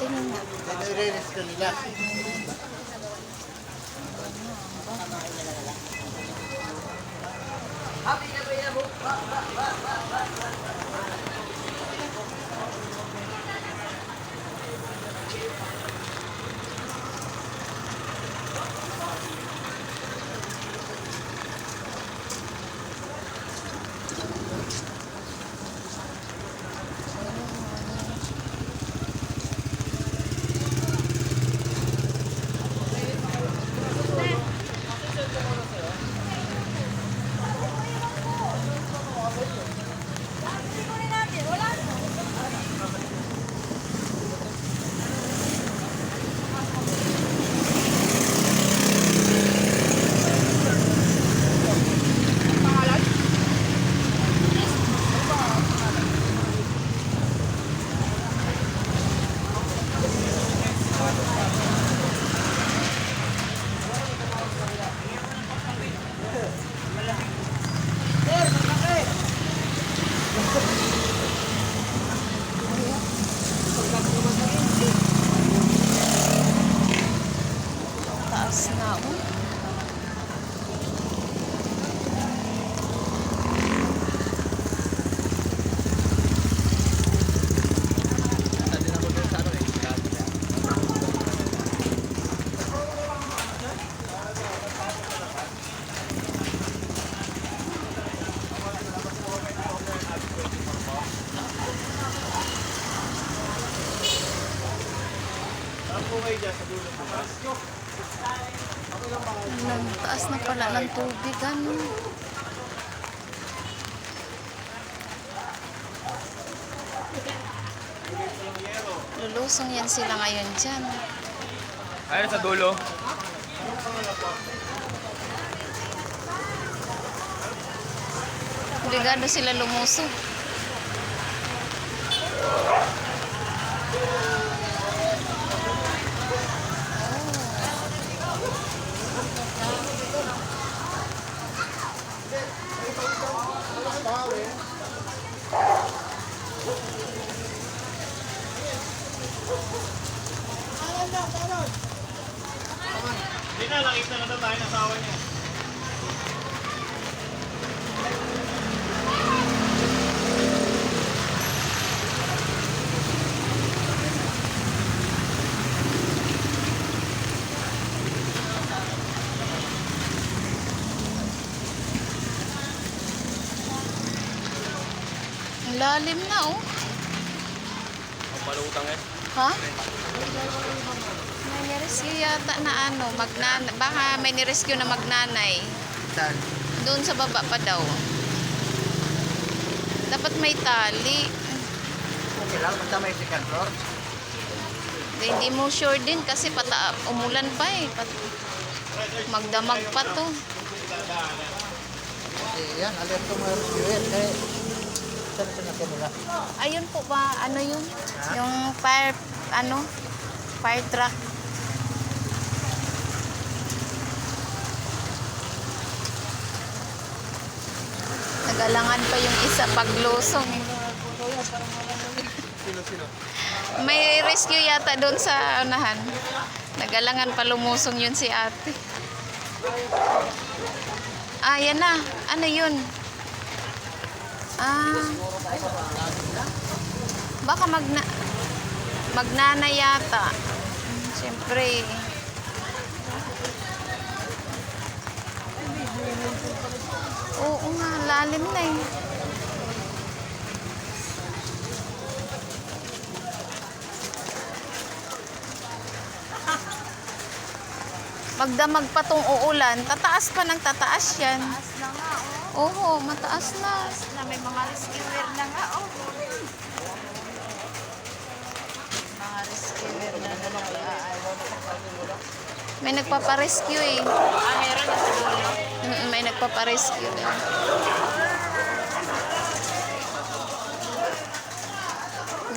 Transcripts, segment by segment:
Tingnan nga. Nire-rest ka nila. Ang taas na pala ng tubig, ano? Lulusong yan sila ngayon dyan. Ayun sa dulo. Obligado sila lumusong. Na, nakita na tayo ng asawa niya. Lalim na, oh. Ang malutang eh. Ha? May nirescue yata na ano, magnana. Baka may nirescue na magnanay. Saan? Doon sa baba pa daw. Dapat may tali. Okay lang, basta may second floor. Hindi, hindi mo sure din kasi pata umulan pa eh. Pat magdamag pa to. Kasi yan, alerto mga rescuer. Eh, saan saan kanila? Ayun po ba, ano yun? Yung fire, ano? Fire truck. Nagalangan pa yung isa paglusong. Sino, sino? May rescue yata doon sa unahan. Nagalangan pa lumusong yun si ate. Ah, yan na. Ano yun? Ah. Baka magna magnana yata. Siyempre. Oo nga, lalim na eh. Magdamag pa tong uulan, tataas pa ng tataas yan. Taas na nga, oh. Oo, mataas na. Taas na may mga rescuer na nga, oh. Mga rescuer na na nag-aayaw. May nagpaparescue eh. Ah, meron na sa dulo. Mm, May nagpaparescue din.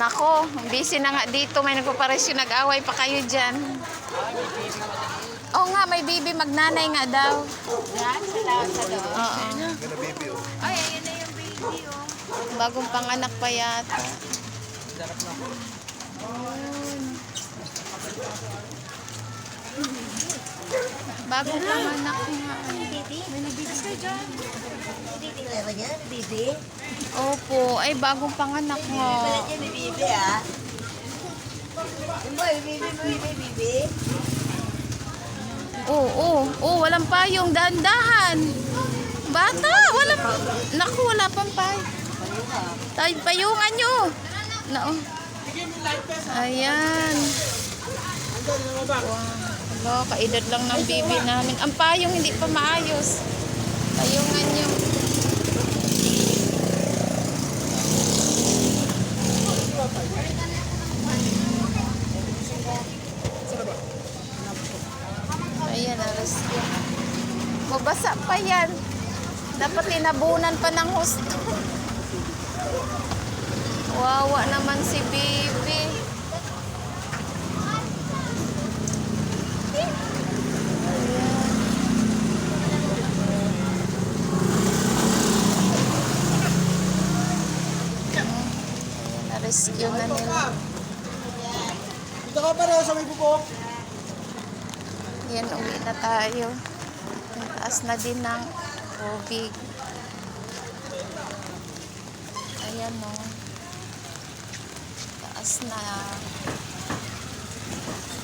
Nako, busy na nga dito. May nagpaparescue. Nag-away pa kayo dyan. Oo nga, may baby magnanay nga daw. Yan, sa lahat sa loob. Oo. Ay, ayun na yung baby, oh. Bagong panganak pa yata. Sarap na. Bagong panganak nga. Meron niya, bibi. Opo, ay bagong panganak nga. Meron niya, bibi ah. Boy, bibi, bibi, bibi. Oo, oo, oo, walang payong, dahan-dahan. Bata, walang, naku, wala pang pay. Tayo, payungan nyo. Na, oh. Ayan. Wow. Hello, kaedad lang ng bibi namin. Ang payong hindi pa maayos. Payungan nyo. Ayan, alas yun. Mabasa pa yan. Dapat tinabunan pa ng husto. Wawa naman si Bibi. Na-rescue na nila. Dito ka pa sa may bubok. Yan, uwi na tayo. Taas na din ng tubig. Ayan o. Taas na.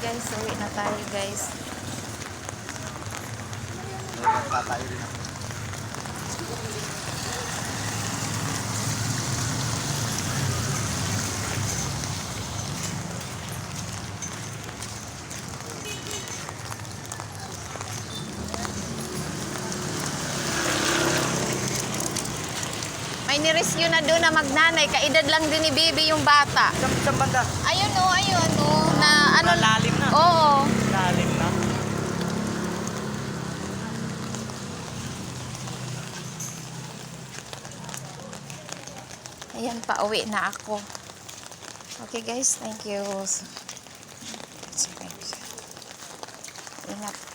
Guys, uwi na tayo guys. Rin ako. May nirescue na doon na magnanay. Kaedad lang din ni Bibi yung bata. Saan, saan banda? Ayun o, ayun o. Na ano Malalim na. Oo. Lalim na. Ayan, pauwi na ako. Okay guys, thank you. Ingat.